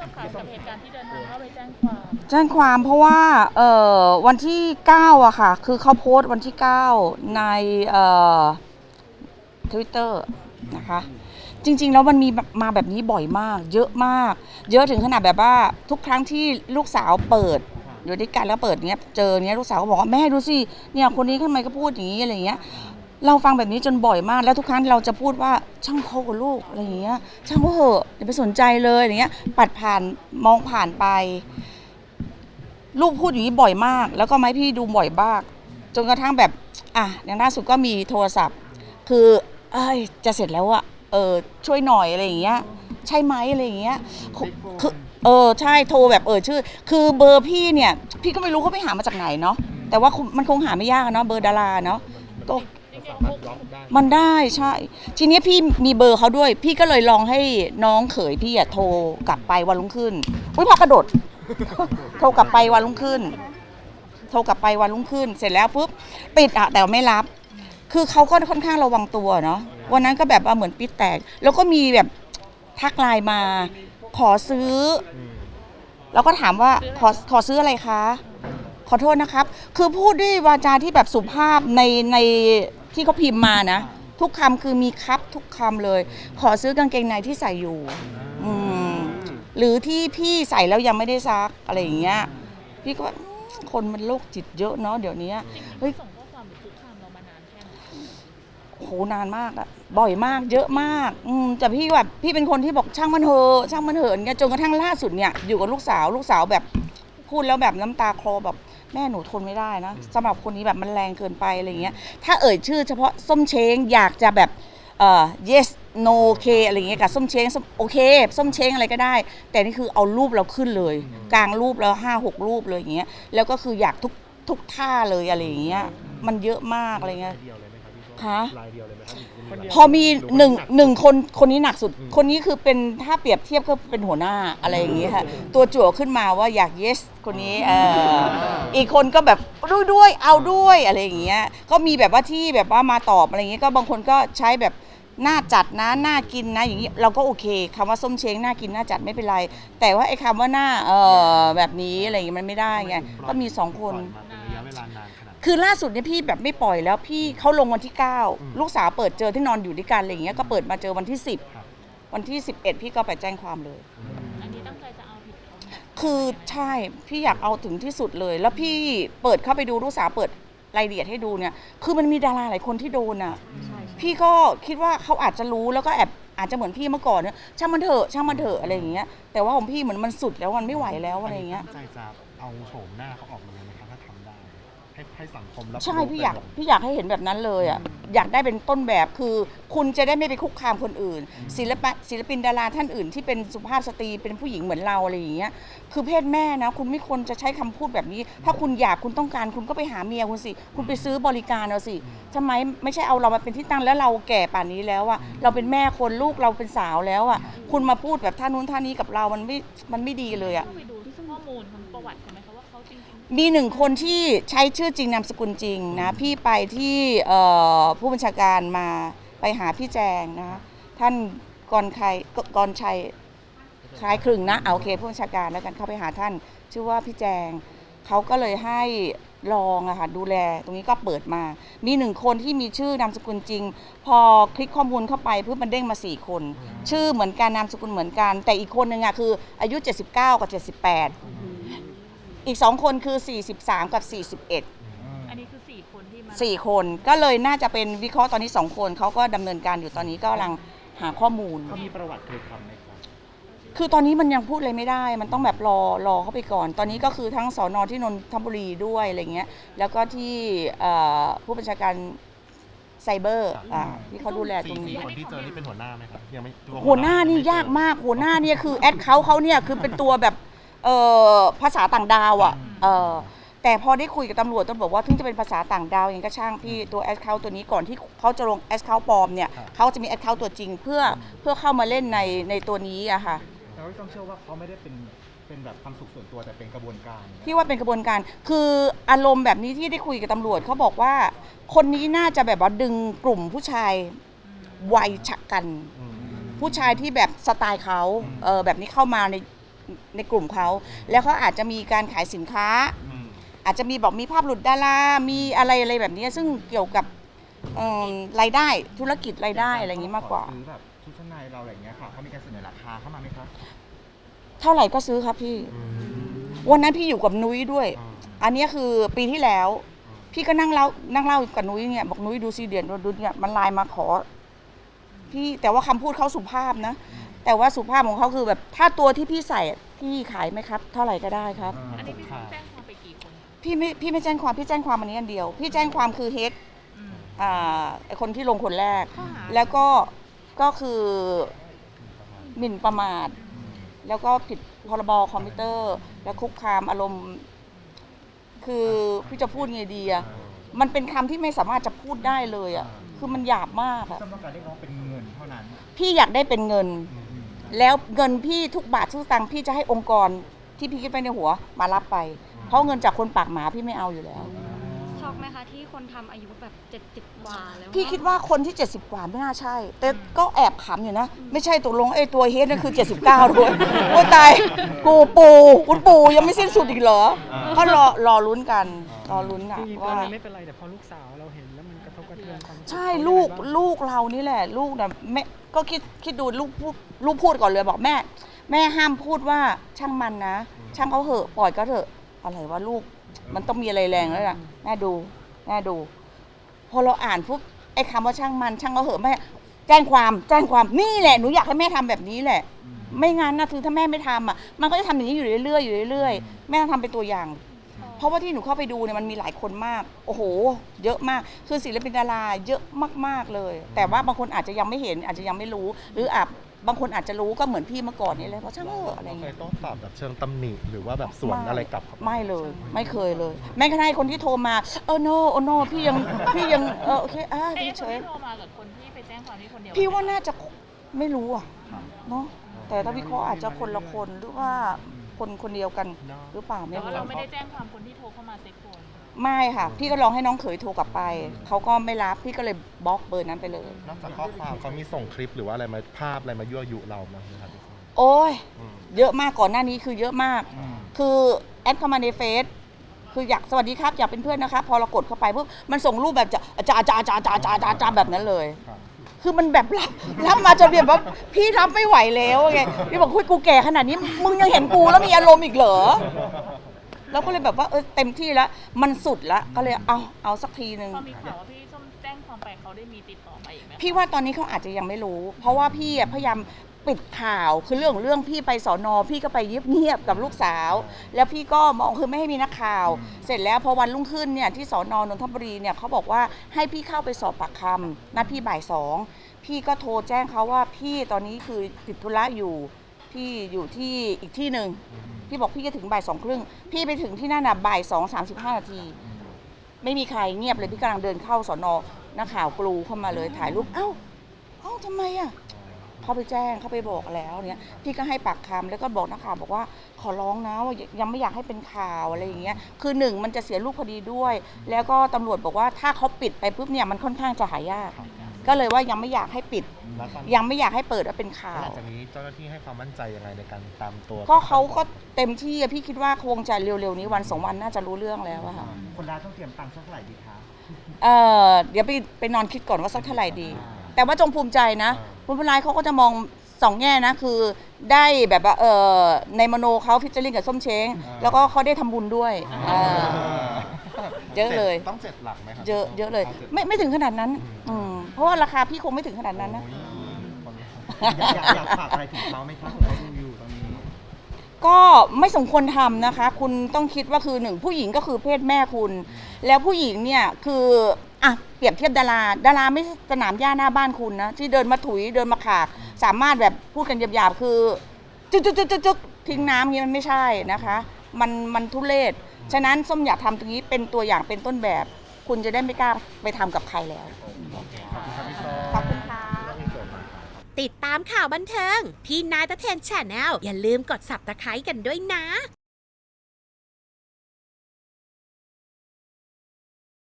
สอบถามกับเหตุการณ์ที่เดินทางเข้าไปแจ้งความ แจ้งความเพราะว่าเอ่อวันที่ 9อะค่ะ คือเขาโพสต์วันที่ 9 ในเอ่อทวิตเตอร์นะคะ จริง ๆ แล้วมันมีมาแบบนี้บ่อยมาก เยอะมาก เยอะถึงขนาดแบบว่าทุกครั้งที่ลูกสาวเปิดอยู่ด้วยกันแล้วเปิดเนี้ยเจอเนี้ยลูกสาวก็บอกว่าแม่ดูสิเนี่ยคนนี้ทำไมก็พูดอย่างนี้อะไรเงี้ย เราฟังแบบนี้จนบ่อยมาก แล้วทุกครั้งเราจะพูดว่าช่างเขากับลูกอะไรอย่างเงี้ย ช่างเขาเหอะอย่าไปสนใจเลยอะไรเงี้ย ปัดผ่านมองผ่านไป ลูกพูดอย่างนี้บ่อยมาก แล้วก็ไมาให้พี่ดูบ่อยมาก จนกระทั่งแบบ อะอย่างล่าสุดก็มีโทรศัพท์ คือเอ้ยจะเสร็จแล้วอะเออช่วยหน่อยอะไรอย่างเงี้ย ใช่ไหมอะไรอย่างเงี้ยคือเออใช่โทรแบบเออชื่อ คือเบอร์พี่เนี่ย พี่ก็ไม่รู้เขาไปหามาจากไหนเนาะแต่ว่ามันคงหาไม่ยากเนาะเบอร์ดาราเนาะก็ จริงๆมุกมันได้ใช่ ทีนี้พี่มีเบอร์เขาด้วย พี่ก็เลยลองให้น้องเขยพี่อะโทรกลับไปวันรุ่งขึ้นอุ้ยพากระโดด โทรกลับไปวันรุ่งขึ้น โทรกลับไปวันรุ่งขึ้น เสร็จแล้วปุ๊บปิดอะแต่ไม่รับ คือเขาก็ค่อนข้างระวังตัวเนาะวันนั้นก็แบบว่าเหมือนปิดแตก แล้วก็มีแบบทักไลน์มา ขอซื้ออแล้วก็ถามว่าขอขอซื้ออะไรคะ ขอโทษนะครับ คือพูดด้วยวาจาที่แบบสุภาพในใน ที่เขาพิมพ์มานะ ทุกคำคือมีครับทุกคำเลย ขอซื้อกางเกงในที่ใส่อยู่อืมหรือที่พี่ใส่แล้วยังไม่ได้ซักอะไรอย่างเงี้ยพี่ก็ว่าอืมคนมันโรคจิตเยอะเนาะเดี๋ยวนี้เฮ้ย ส่งข้อความหรือคุกคามเรามานานแค่ไหนโหนานมากอะบ่อยมากเยอะมากอืมแต่พี่แบบพี่เป็นคนที่บอกช่างมันเถอะช่างมันเถอะอย่างเงี้ยจนกระทั่งล่าสุดเนี่ยอยู่กับลูกสาวลูกสาวแบบพูดแล้วแบบน้ำตาคลอแบบ แม่หนูทนไม่ได้นะสำหรับคนนี้แบบมันแรงเกินไปอะไรเงี้ยถ้าเอ่ยชื่อเฉพาะส้มเช้งอยากจะแบบเอ่อ yes no k อะไรเงี้ยกับส้มเช้งส้มโอเคส้มเช้งอะไรก็ได้ แต่นี่คือเอารูปเราขึ้นเลย กลางรูปแล้วห้าหกรูปเลยอย่างเงี้ยแล้วก็คืออยากทุกทุกท่าเลยอะไรอย่างเงี้ยมันเยอะมากอะไรเงี้ย เดียวเลยไหมครับพี่ส้มฮะลายเดียวเลยไหมครับพอมีหนึ่งหนึ่งคนคนนี้หนักสุด คนนี้คือเป็นถ้าเปรียบเทียบก็เป็นหัวหน้าอะไรอย่างงี้ค่ะ ตัวจั่วขึ้นมาว่าอยาก yes คนนี้เอออีกคนก็แบบด้วยด้วยเอาด้วยอะไรอย่างเงี้ยก็มีแบบว่าที่แบบว่ามาตอบอะไรอย่างเงี้ยก็บางคนก็ใช้แบบน่าจัดนะน่ากินนะ อย่างงี้เราก็โอเคคำว่าส้มเช้งน่ากินน่าจัดไม่เป็นไร แต่ว่าไอ้คำว่าหน้าเออแบบนี้อะไรอย่างเงี้ยมันไม่ได้ไงก็มีสองคน ปล่อยมา คือล่าสุดเนี่ยพี่แบบไม่ปล่อยแล้วพี่เขาลงวันที่ 9 ลูกสาวเปิดเจอที่นอนอยู่ด้วยกันอะไรอย่างเงี้ยก็เปิดมาเจอวันที่ครับ10 วันที่ 11 พี่ก็ไปแจ้งความเลย อันนี้ตั้งใจจะเอาผิดเขาไหมคือใช่พี่อยากเอาถึงที่สุดเลย แล้วพี่เปิดเข้าไปดูลูกสาวเปิดรายละเอียดให้ดูเนี่ย คือมันมีดาราหลายคนที่โดนอะใช่พี่ก็คิดว่าเขาอาจจะรู้แล้วก็แอบอาจจะเหมือนพี่เมื่อก่อนเนี่ยช่างมันเถอะช่างมันเถอะอะไรอย่างเงี้ยแต่ว่าของพี่เหมือนมันสุดแล้วมันไม่ไหวแล้วอะไรอย่างเงี้ย ตั้งใจจะเอาโฉมหน้าเขาออกมาเลยไหม ให้ให้สังคมรับใช่รู้พี่อยากไปหมดพี่อยากให้เห็นแบบนั้นเลยอะอยากได้เป็นต้นแบบคือคุณจะได้ไม่ไปคุกคามคนอื่น ศิลปะศิลปินดาราท่านอื่น ที่เป็นสุภาพสตรีเป็นผู้หญิงเหมือนเราอะไรอย่างเงี้ยคือเพศแม่นะ คุณไม่ควรจะใช้คำพูดแบบนี้ ถ้าคุณอยากคุณต้องการคุณก็ไปหาเมียคุณสิ คุณไปซื้อบริการเอาสิทำไมไม่ใช่เอาเรามาเป็นที่ตั้งแล้วเราแก่ป่านนี้แล้วอะเราเป็นแม่คนลูกเราเป็นสาวแล้วอะคุณมาพูดแบบท่านู้นท่านี้กับเรามันไม่มันไม่ดีเลยอะเข้าไปดูข้อมูลทั้งประวัติใช่ไหม มีหนึ่งคนที่ใช้ชื่อจริงนามสกุลจริงนะพี่ไปที่เอ่อผู้บัญชาการมาไปหาพี่แจงนะท่านกรชัยกรชัยคล้ายคลึงนะเอาโอเคผู้บัญชาการแล้วกันเข้าไปหาท่าน ชื่อว่าพี่แจงเขาก็เลยให้รองอะค่ะดูแลตรงนี้ก็เปิดมา มีหนึ่งคนที่มีชื่อนามสกุลจริง พอคลิกข้อมูลเข้าไปเพื่อมันเด้งมาสี่คน ชื่อเหมือนกันนามสกุลเหมือนกัน แต่อีกคนหนึ่งอะคืออายุ 79 กับ 78 อีก 2 คนคือ 43 กับๆอันนี้คือสี่คนที่มา41 4คนก็เลยน่าจะเป็นวิเคราะห์ตอนนี้ 2 คนเขาก็ดำเนินการอยู่ตอนนี้ก็กำลังหาข้อมูล เขามีประวัติเคยทำไหมครับ คือตอนนี้มันยังพูดอะไรไม่ได้ มันต้องแบบรอรอเข้าไปก่อน ตอนนี้ก็คือทั้งสอนอที่นนทบุรีด้วยอะไรเงี้ย แล้วก็ที่เอ่อผู้บัญชาการไซเบอร์อ่าที่เขาดูแลตรงสี่นี้ คนที่เจอนี่เป็นหัวหน้าไหมครับยังไม่ตัวหัวหน้านี่ไม่เจอยากมากหัวหน้าเนี่ยคือแอดเขาเขาเนี่ยคือเป็นตัวแบบ เอ่อภาษาต่างดาวอะเออแต่พอได้คุยกับตำรวจตำรวจบอกว่าถึงจะเป็นภาษาต่างดาวยังก็ช่างพี่ตัวแอดเขาตัวนี้ก่อนที่เขาจะลงแอดเขาปลอมเนี่ยเขาจะมีแอดเขาตัวจริงเพื่อเพื่อเข้ามาเล่นในในตัวนี้อะค่ะ แต่ว่าต้องเชื่อว่าเขาไม่ได้เป็นเป็นแบบความสุขส่วนตัวแต่เป็นกระบวนการพี่ว่าเป็นกระบวนการคืออารมณ์แบบนี้ที่ได้คุยกับตำรวจเขาบอกว่า คนนี้น่าจะแบบว่าดึงกลุ่มผู้ชายวัยฉะกันอืมผู้ชายที่แบบสไตล์เขาเออแบบนี้เข้ามาใน ในกลุ่มเขา แล้วเขาอาจจะมีการขายสินค้า อืมอาจจะมีบอกมีภาพหลุดดารา มีอะไรอะไรแบบนี้ซึ่งเกี่ยวกับเอิ่มรายได้ธุรกิจรายได้อะไรอย่างนี้มากกว่า ซื้อแบบชุดชั้นในเราอะไรอย่างเงี้ยค่ะเขามีการเสนอราคาเข้ามาไหมคะเท่าไหร่ก็ซื้อครับพี่ วันนั้นพี่อยู่กับนุ้ยด้วย อ่าอันนี้คือปีที่แล้ว พี่ก็นั่งเล่านั่งเล่ากับนุ้ยเนี่ยบอกนุ้ยดูซีเดียนดูเนี่ยมันไลน์มาขอ พี่แต่ว่าคำพูดเขาสุภาพนะ แต่ว่าสุภาพของเขาคือแบบถ้าตัวที่พี่ใส่อะพี่ขายไหมครับ เท่าไหร่ก็ได้ครับ อันนี้พี่ต้องแจ้งความไปกี่คนคะพี่ไม่พี่ไม่แจ้งความพี่แจ้งความอันนี้อันเดียว พี่แจ้งความคือเฮดอืมอ่าไอคนที่ลงคนแรกข้อหาแล้วก็ก็คือหมิ่นประมาท แล้วก็ผิดพรบคอมพิวเตอร์ และคุกคามอารมณ์ คือพี่จะพูดไงดีอะมันเป็นคำที่ไม่สามารถจะพูดได้เลยอะคือมันหยาบมากอะสำหรับการเรียกร้องเป็นเงินเท่านั้น พี่อยากได้เป็นเงิน แล้วเงินพี่ทุกบาททุกสตังค์พี่จะให้องค์กรที่พี่คิดไปในหัวมารับไป เพราะเงินจากคนปากหมาพี่ไม่เอาอยู่แล้ว ช็อกไหมคะที่คนทำอายุแบบเจ็ดสิบกว่าแล้วพี่คิดว่าคนที่ 70 กว่าไม่น่าใช่ แต่ก็แอบขำอยู่นะ ไม่ใช่ตกลงไอ้ตัวเฮดนั่นคือ 79ด้วยโอ้ยตาย กูปูคุณปูยังไม่สิ้นสุดอีกเหรอ ก็รอรอลุ้นกันรอลุ้นอะจริงๆตอว่านนั้นไม่เป็นไรแต่พอลูกสาวเราเห็นแล้วมันกระทบกระเทือนความรู้สึกใช่เขาลูกยังไงบ้าง ลูกเรานี่แหละ ลูกนะแม่ ก็คิดคิดดูลูกพูดลูกพูดก่อนเลยบอกแม่ แม่ห้ามพูดว่าช่างมันนะ ช่างเขาเหอะปล่อยก็เถอะอะไรวะลูก มันต้องมีอะไรแรงแล้วล่ะแม่ดูแม่ดู พอเราอ่านปุ๊บไอ้คำว่าช่างมัน ช่างเขาเหอะแม่แจ้งความแจ้งความนี่แหละหนูอยากให้แม่ทำแบบนี้แหละ ไม่งั้นนะคือถ้าแม่ไม่ทำอะมันก็จะทำอย่างนี้อยู่เรื่อยๆอยู่เรื่อยๆแม่ต้องทำเป็นตัวอย่าง เพราะว่าที่หนูเข้าไปดูเนี่ยมันมีหลายคนมาก โอ้โห เยอะมาก คือศิลปินดาราเยอะมากๆเลย แต่ว่าบางคนอาจจะยังไม่เห็นอาจจะยังไม่รู้ หรืออาจบางคนอาจจะรู้ก็เหมือนพี่เมื่อก่อนนี่เลยเพราะช่างเถอะอะไรเคเงี้ยยต้องตอบแบบเชิงตำหนิหรือว่าแบบสวนอะไรกลับเขาไม่เลยไม่เคยเลย แม้กระทั่งคนที่โทรมาเออโนโอโนพี่ยังพี่ยังเออโอเคอ่าเอ๊ะคเฉนยที่โทรมากับคนที่ไปแจ้งความที่คนเดียวๆพี่ว่าน่าจะไม่รู้อะเนาะแต่ถ้าวิเคราะห์อาจจะคนละคนหรือว่า คนคนเดียวกันหรือเปล่าไม่แต่ว่ารู้เราไม่ได้แจ้งความคนที่โทรเข้ามาเซ็กโฟนไม่ค่ะ พี่ก็ลองให้น้องเขยโทรกลับไป เขาก็ไม่รับพี่ก็เลยบล็อกเบอร์นั้นไปเลย นอกจากข้อความเขามีส่งคลิปหรือว่าอะไรมาภาพอะไรมายั่วยุเราไหมครับพี่ส้มโอ้ย อืมเยอะมากก่อนหน้านี้คือเยอะมาก อืม คือแอดเข้ามาในเฟซคืออยากสวัสดีครับอยากเป็นเพื่อนนะครับพอเรากดเข้าไปปุ๊บมันส่งรูปแบบจะจ้าจ้าจ้าจ้าจ้าจ้าจ้าแบบนั้นเลย ครับ คือมันแบบรับรับมาจนแบบว่าพี่รับไม่ไหวแล้วไงพี่บอกคุยกูแก่ขนาดนี้มึงยังเห็นกูแล้วมีอารมณ์อีกเหรอแล้วก็เลยแบบว่าเออเต็มที่แล้วมันสุดแล้วก็เลยเอาเอาสักทีหนึ่งพอมีข่าวว่าพี่ส้มแจ้งความไปเขาได้มีติดต่อมาอีกไหมคะพี่ว่าตอนนี้เขาอาจจะยังไม่รู้ เพราะว่าพี่อะพยายาม ปิดข่าวคือเรื่องของเรื่องพี่ไปสอนอพี่ก็ไปเงียบๆกับลูกสาว แล้วพี่ก็มองคือไม่ให้มีนักข่าว เสร็จแล้วพอวันรุ่งขึ้นเนี่ยที่สอนอนนทบุรีเนี่ยเขาบอกว่าให้พี่เข้าไปสอบปากคำนัดพี่บ่ายสองพี่ก็โทรแจ้งเขาว่าพี่ตอนนี้คือติดธุระอยู่พี่อยู่ที่อีกที่หนึ่งพี่บอกพี่จะถึงบ่ายสองครึ่งพี่ไปถึงที่นั่นน่ะบ่ายสองสามสิบห้านาทีไม่มีใครเงียบเลยพี่กำลังเดินเข้าสอนอนักข่าวกรูเข้ามาเลยถ่ายรูปเอ้าเอ้าทำไมอะ เขาไปแจ้งเขาไปบอกแล้วเนี่ยพี่ก็ให้ปากคำแล้วก็บอกนักข่าวบอกว่าขอร้องนะว่ายังไม่อยากให้เป็นข่าวอะไรอย่างเงี้ยคือหนึ่งมันจะเสียรูปคดีด้วย แล้วก็ตำรวจบอกว่าถ้าเขาปิดไปปุ๊บเนี่ยมันค่อนข้างจะหายาก ก็เลยว่ายังไม่อยากให้ปิดแล้วตอนยังไม่อยากให้เปิดว่าเป็นข่าหลัวงจากนี้เจ้าหน้าที่ให้ความมั่นใจยังไงในการตามตัว ก็เขาก็เต็มที่อะพี่คิดว่าคงจะเร็วๆนี้วันสองวันน่าจะรู้เรื่องแล้วอะค่ะคนร้ายต้องเตรียมตังค์สักเท่าไหร่ดีคะเออเดี๋ยวไปไปนอนคิดก่อนว่าสักเท่าไหร่ดี แต่ว่าจงภูมิใจนะคุณผู้ร้ายเขาก็จะมองสองแง่นะคือได้แบบว่าเออในมโนเขาฟิชเจอริงกับส้มเช้งแล้วก็เขาได้ทำบุญด้วยเออเยอะเลย ต้องเจ็ดหลักไหมครัเยอะเยอะเลย ไม่ไม่ถึงขนาดนั้นอืมเพราะว่าราคาพี่คงไม่ถึงขนาดนั้นนะโอ้ยคนอยากอยากอยากฝากอะไรถึงเขาไหมคะผมดูอยู่ตอนนี้ ก็ไม่สมควรทำนะคะ คุณต้องคิดว่าคือหนึ่งผู้หญิงก็คือเพศแม่คุณ แล้วผู้หญิงเนี่ยคือ อะเปรียบเทียบดารา ดาราไม่ใช่สนามหญ้าหน้าบ้านคุณนะ ที่เดินมาถุยเดินมาขาก สามารถแบบพูดกันหยาบๆ คือจึ๊กจึ๊กจึ๊กจึ๊กจึ๊กทิ้งน้ำอย่างนี้มันไม่ใช่นะคะ มันมันทุเลศฉะนั้นส้มอยากทำตรงนี้เป็นตัวอย่างเป็นต้นแบบ คุณจะได้ไม่กล้าไปทำกับใครแล้ว ขอบคุณค่ะ ติดตามข่าวบันเทิงพี่นายตะเทนแชนแนลอย่าลืมกด subscribe กันด้วยนะ